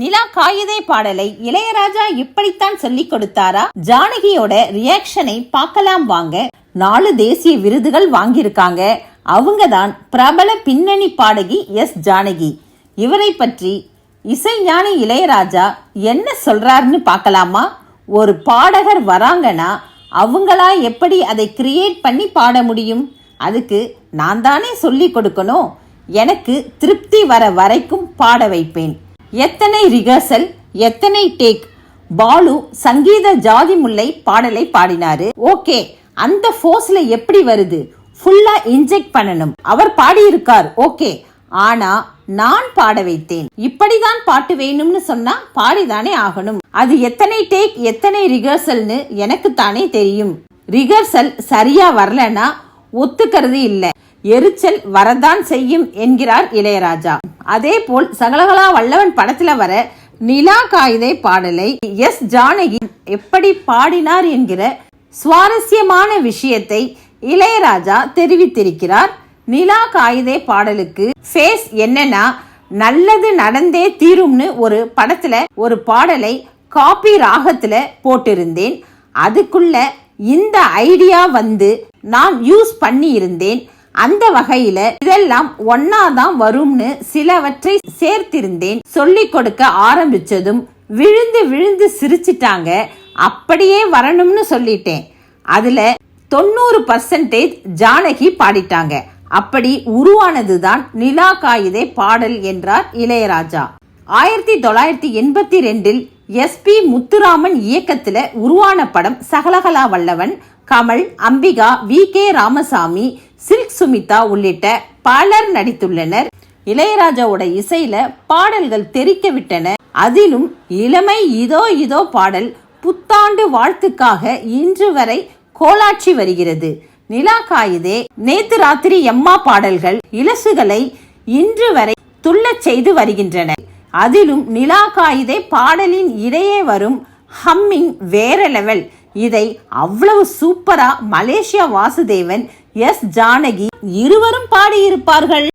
நிலா காகிதே பாடலை இளையராஜா இப்படித்தான் சொல்லிக் கொடுத்தாரா? ஜானகியோட ரியாக்ஷனை பார்க்கலாம் வாங்க. நாலு தேசிய விருதுகள் வாங்கியிருக்காங்க. அவங்க தான் பிரபல பின்னணி பாடகி எஸ் ஜானகி. இவரை பற்றி இசைஞானி இளையராஜா என்ன சொல்றாருன்னு பார்க்கலாமா? ஒரு பாடகர் வராங்கன்னா அவங்களா எப்படி அதை கிரியேட் பண்ணி பாட முடியும்? அதுக்கு நான் தானே சொல்லி கொடுக்கணும். எனக்கு திருப்தி வர வரைக்கும் பாட வைப்பேன். எத்தனை ரிகர்சல் எத்தனை டேக் பாலு சங்கீத ஜாதி முல்லை பாடலை பாடினாரு. ஓகே அந்த ஃபோர்ஸ்ல எப்படி வருது? ஃபுல்லா இன்ஜெக்ட் பண்ணணும். அவர் பாடியிருக்கார் ஓகே. ஆனா நான் பாட வைத்தேன். இப்படிதான் பாட்டு வேணும்னு சொன்னா பாடிதானே ஆகணும். அது எத்தனை டேக் எத்தனை ரிகர்சல்னு எனக்கு தானே தெரியும். ரிகர்சல் சரியா வரலன்னா ஒத்துக்கிறது இல்ல. எரிச்சல் வரதான் செய்யும் என்கிறார் இளையராஜா. அதே போல் சகலகலா வல்லவன் படத்துல வர நிலா காயிதே பாடலை எஸ் ஜானகி எப்படி பாடினார் என்கிற சுவாரஸ்யமான விஷயத்தை இளையராஜா தெரிவித்திருக்கிறார். நிலா காயிதே பாடலுக்கு ஃபேஸ் என்னன்னா நல்லது நடந்தே தீரும்னு ஒரு படத்துல ஒரு பாடலை காப்பி ராகத்துல போட்டிருந்தேன். அதுக்குள்ள இந்த ஐடியா வந்து நான் யூஸ் பண்ணி இருந்தேன் அந்த வகையில இதெல்லாம் ஒன்னாதான் வரும்னு சிலவற்றை சேர்த்திருந்தேன். சொல்லிக் கொடுக்க ஆரம்பிச்சதும் விழுந்து விழுந்து சிரிச்சிட்டாங்க. அப்படியே வரணும்னு சொல்லிட்டேன். அதுல தொண்ணூறு பர்சன்டேஜ் ஜானகி பாடிட்டாங்க. அப்படி உருவானதுதான் நிலா காயிதே பாடல் என்றார் இளையராஜா. ஆயிரத்தி தொள்ளாயிரத்தி எண்பத்தி ரெண்டில் எஸ் பி முத்துராமன் இயக்கத்துல உருவான படம் Sakalakala Vallavan Kamal Ambika V K Ramasamy Silk Smitha உள்ளிட்ட பலர் நடித்துள்ளனர். இளையராஜாவோட இசையில பாடல்கள் தெரிக்க விட்டன. அதிலும் இளமை இதோ இதோ பாடல் புத்தாண்டு வாழ்த்துக்காக இன்று வரை கோலாட்சி வருகிறது. நிலா காயுதே நேத்து ராத்திரி எம்மா பாடல்கள் இலசுகளை இன்று வரை துள்ளச் செய்து வருகின்றன. அதிலும் நிலா காயுதே பாடலின் இடையே வரும் ஹம்மிங் வேற லெவல். இதை அவ்வளவு சூப்பரா மலேசியா வாசுதேவன் எஸ் ஜானகி இருவரும் பாடியிருப்பார்கள்.